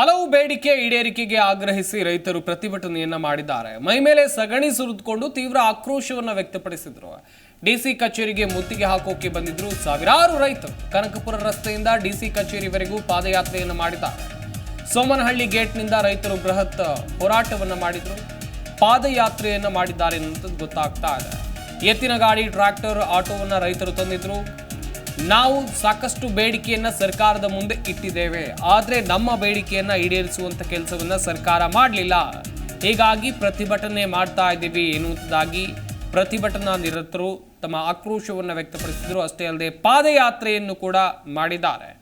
ಹಲವು ಬೇಡಿಕೆ ಈಡೇರಿಕೆಗೆ ಆಗ್ರಹಿಸಿ ರೈತರು ಪ್ರತಿಭಟನೆಯನ್ನ ಮಾಡಿದ್ದಾರೆ. ಮೈ ಮೇಲೆ ಸಗಣಿ ಸುರಿದುಕೊಂಡು ತೀವ್ರ ಆಕ್ರೋಶವನ್ನು ವ್ಯಕ್ತಪಡಿಸಿದ್ರು. ಡಿಸಿ ಕಚೇರಿಗೆ ಮುತ್ತಿಗೆ ಹಾಕೋಕೆ ಬಂದಿದ್ರು ಸಾವಿರಾರು ರೈತರು. ಕನಕಪುರ ರಸ್ತೆಯಿಂದ ಡಿಸಿ ಕಚೇರಿವರೆಗೂ ಪಾದಯಾತ್ರೆಯನ್ನು ಮಾಡಿದ್ದಾರೆ. ಸೋಮನಹಳ್ಳಿ ಗೇಟ್ನಿಂದ ರೈತರು ಬೃಹತ್ ಹೋರಾಟವನ್ನು ಮಾಡಿದ್ರು. ಪಾದಯಾತ್ರೆಯನ್ನು ಮಾಡಿದ್ದಾರೆ ಎನ್ನುವಂಥದ್ದು ಗೊತ್ತಾಗ್ತಾ ಇದೆ. ಎತ್ತಿನ ಗಾಡಿ ಟ್ರ್ಯಾಕ್ಟರ್, ಆಟೋವನ್ನು ರೈತರು ತಂದಿದ್ರು. ನಾವು ಸಾಕಷ್ಟು ಬೇಡಿಕೆಯನ್ನ ಸರ್ಕಾರದ ಮುಂದೆ ಇಟ್ಟಿದ್ದೇವೆ. ಆದರೆ ನಮ್ಮ ಬೇಡಿಕೆಯನ್ನ ಈಡೇರಿಸುವಂಥ ಕೆಲಸವನ್ನ ಸರ್ಕಾರ ಮಾಡಲಿಲ್ಲ. ಹೀಗಾಗಿ ಪ್ರತಿಭಟನೆ ಮಾಡ್ತಾ ಇದ್ದೀವಿ ಎನ್ನುವುದಾಗಿ ಪ್ರತಿಭಟನಾ ನಿರತರು ತಮ್ಮ ಆಕ್ರೋಶವನ್ನು ವ್ಯಕ್ತಪಡಿಸಿದರು. ಅಷ್ಟೇ ಅಲ್ಲದೆ ಪಾದಯಾತ್ರೆಯನ್ನು ಕೂಡ ಮಾಡಿದ್ದಾರೆ.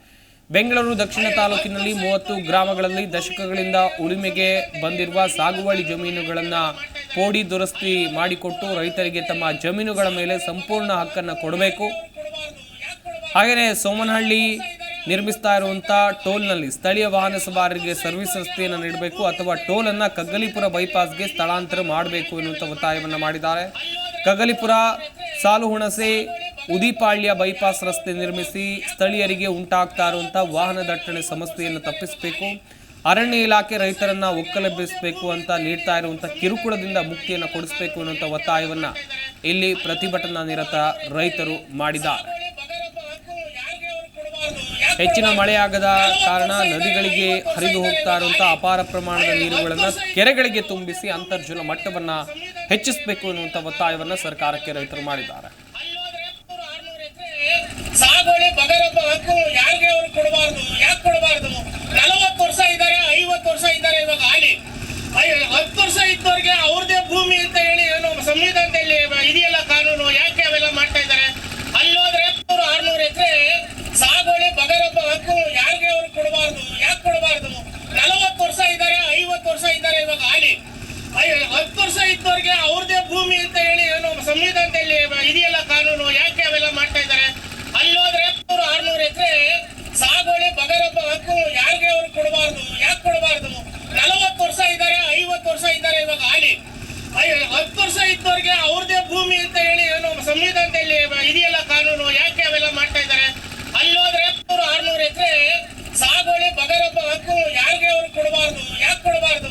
ಬೆಂಗಳೂರು ದಕ್ಷಿಣ ತಾಲೂಕಿನಲ್ಲಿ ಮೂವತ್ತು ಗ್ರಾಮಗಳಲ್ಲಿ ದಶಕಗಳಿಂದ ಉಳುಮೆಗೆ ಬಂದಿರುವ ಸಾಗುವಳಿ ಜಮೀನುಗಳನ್ನು ಕೋಡಿ ದುರಸ್ತಿ ಮಾಡಿಕೊಟ್ಟು ರೈತರಿಗೆ ತಮ್ಮ ಜಮೀನುಗಳ ಮೇಲೆ ಸಂಪೂರ್ಣ ಹಕ್ಕನ್ನು ಕೊಡಬೇಕು. ಹಾಗೆಯೇ ಸೋಮನಹಳ್ಳಿ ನಿರ್ಮಿಸ್ತಾ ಇರುವಂಥ ಟೋಲ್ನಲ್ಲಿ ಸ್ಥಳೀಯ ವಾಹನ ಸವಾರರಿಗೆ ಸರ್ವಿಸ್ ರಸ್ತೆಯನ್ನು ನೀಡಬೇಕು ಅಥವಾ ಟೋಲನ್ನು ಕಗ್ಗಲಿಪುರ ಬೈಪಾಸ್ಗೆ ಸ್ಥಳಾಂತರ ಮಾಡಬೇಕು ಎನ್ನುವಂಥ ಒತ್ತಾಯವನ್ನು ಮಾಡಿದ್ದಾರೆ. ಕಗ್ಗಲಿಪುರ, ಸಾಲುಹುಣಸೆ, ಉದಿಪಾಳ್ಯ ಬೈಪಾಸ್ ರಸ್ತೆ ನಿರ್ಮಿಸಿ ಸ್ಥಳೀಯರಿಗೆ ಉಂಟಾಗ್ತಾ ಇರುವಂಥ ವಾಹನ ದಟ್ಟಣೆ ಸಮಸ್ಯೆಯನ್ನು ತಪ್ಪಿಸಬೇಕು. ಅರಣ್ಯ ಇಲಾಖೆ ರೈತರನ್ನು ಒಕ್ಕಲೆಬ್ಬಿಸಬೇಕು ಅಂತ ನೀಡ್ತಾ ಇರುವಂಥ ಕಿರುಕುಳದಿಂದ ಮುಕ್ತಿಯನ್ನು ಕೊಡಿಸಬೇಕು ಅನ್ನುವಂಥ ಒತ್ತಾಯವನ್ನು ಇಲ್ಲಿ ಪ್ರತಿಭಟನಾ ನಿರತ ರೈತರು ಮಾಡಿದ್ದಾರೆ. ಹೆಚ್ಚಿನ ಮಳೆಯಾಗದ ಕಾರಣ ನದಿಗಳಿಗೆ ಹರಿದು ಹೋಗ್ತಾ ಇರುವಂತಹ ಅಪಾರ ಪ್ರಮಾಣದ ನೀರುಗಳನ್ನು ಕೆರೆಗಳಿಗೆ ತುಂಬಿಸಿ ಅಂತರ್ಜಲ ಮಟ್ಟವನ್ನು ಹೆಚ್ಚಿಸಬೇಕು ಅನ್ನುವಂಥ ಒತ್ತಾಯವನ್ನು ಸರ್ಕಾರಕ್ಕೆ ರೈತರು ಮಾಡಿದ್ದಾರೆ. ಸಾಗುವಳಿ ಯಾರಿಗೆ ಅವ್ರು ಕೊಡಬಾರ್ದು? ಯಾಕೆ ಕೊಡಬಾರ್ದು? ವರ್ಷ ಇದ್ದಾರೆ, ಐವತ್ತು ವರ್ಷ ಇದ್ದಾರೆ ಇವಾಗ ಆಳಿ ಹತ್ತು ವರ್ಷ ಇದ್ದವರಿಗೆ ಅವ್ರದೇ ಭೂಮಿ ಅಂತ ಹೇಳಿ ಏನು ಸಂವಿಧಾನದಲ್ಲಿ ಇದೆಯಲ್ಲ ಕಾನೂನು ಯಾಕೆ ಅವೆಲ್ಲ ಮಾಡ್ತಾ ಇದ್ದಾರೆ ಅಲ್ಲೋದ್ರೆ ನೂರು ಆರ್ನೂರು ಎಕರೆ ಸಾಗುವಳಿ ಹಕ್ಕು ಯಾರಿಗೆ ಅವ್ರು ಕೊಡಬಾರ್ದು, ಯಾಕೆ ಕೊಡಬಾರ್ದು? ನಲವತ್ತು ವರ್ಷ ಇದ್ದಾರೆ, ಐವತ್ತು ವರ್ಷ ಇದ್ದಾರೆ ಇವಾಗ ಐ- ಹತ್ತು ವರ್ಷ ಇದ್ದವ್ರಿಗೆ ಅವ್ರದೇ ಭೂಮಿ ಅಂತ ಹೇಳಿ ಏನು ಸಂವಿಧಾನದಲ್ಲಿ ಇದೆಯಲ್ಲ ಕಾನೂನು, ಯಾಕೆ ಅವೆಲ್ಲ ಮಾಡ್ತಾ ಇದ್ದಾರೆ? ಅಲ್ಲೋದ್ರೆ ನೂರು ಆರ್ನೂರು ಎಕರೆ ಸಾಗುವಳಿ ಬಗರಪ್ಪ ಹಕ್ಕು ಯಾರಿಗೆ ಅವ್ರು ಕೊಡಬಾರ್ದು, ಯಾಕೆ ಕೊಡಬಾರ್ದು? ನಲವತ್ತು ವರ್ಷ ಇದ್ದಾರೆ, ಐವತ್ತು ವರ್ಷ ಇದ್ದಾರೆ ಇವಾಗ ಐ- ಹತ್ತು ವರ್ಷ ಇದ್ದವ್ರಿಗೆ ಅವ್ರದೇ ಭೂಮಿ ಅಂತ ಹೇಳಿ ಏನು ಸಂವಿಧಾನದಲ್ಲಿ ಇದೆಯಲ್ಲ ಕಾನೂನು ಯಾಕೆ ಅವೆಲ್ಲ ಮಾಡ್ತಾ ಇದ್ದಾರೆ ಅಲ್ಲೋದ್ರೆ ನೂರು ಆರ್ನೂರು ಎಕರೆ ಸಾಗುವಳಿ ಬಗರಪ್ಪ ಹಕ್ಕು ಯಾರಿಗೆ ಅವ್ರು ಕೊಡಬಾರ್ದು ಯಾಕೆ ಕೊಡಬಾರ್ದು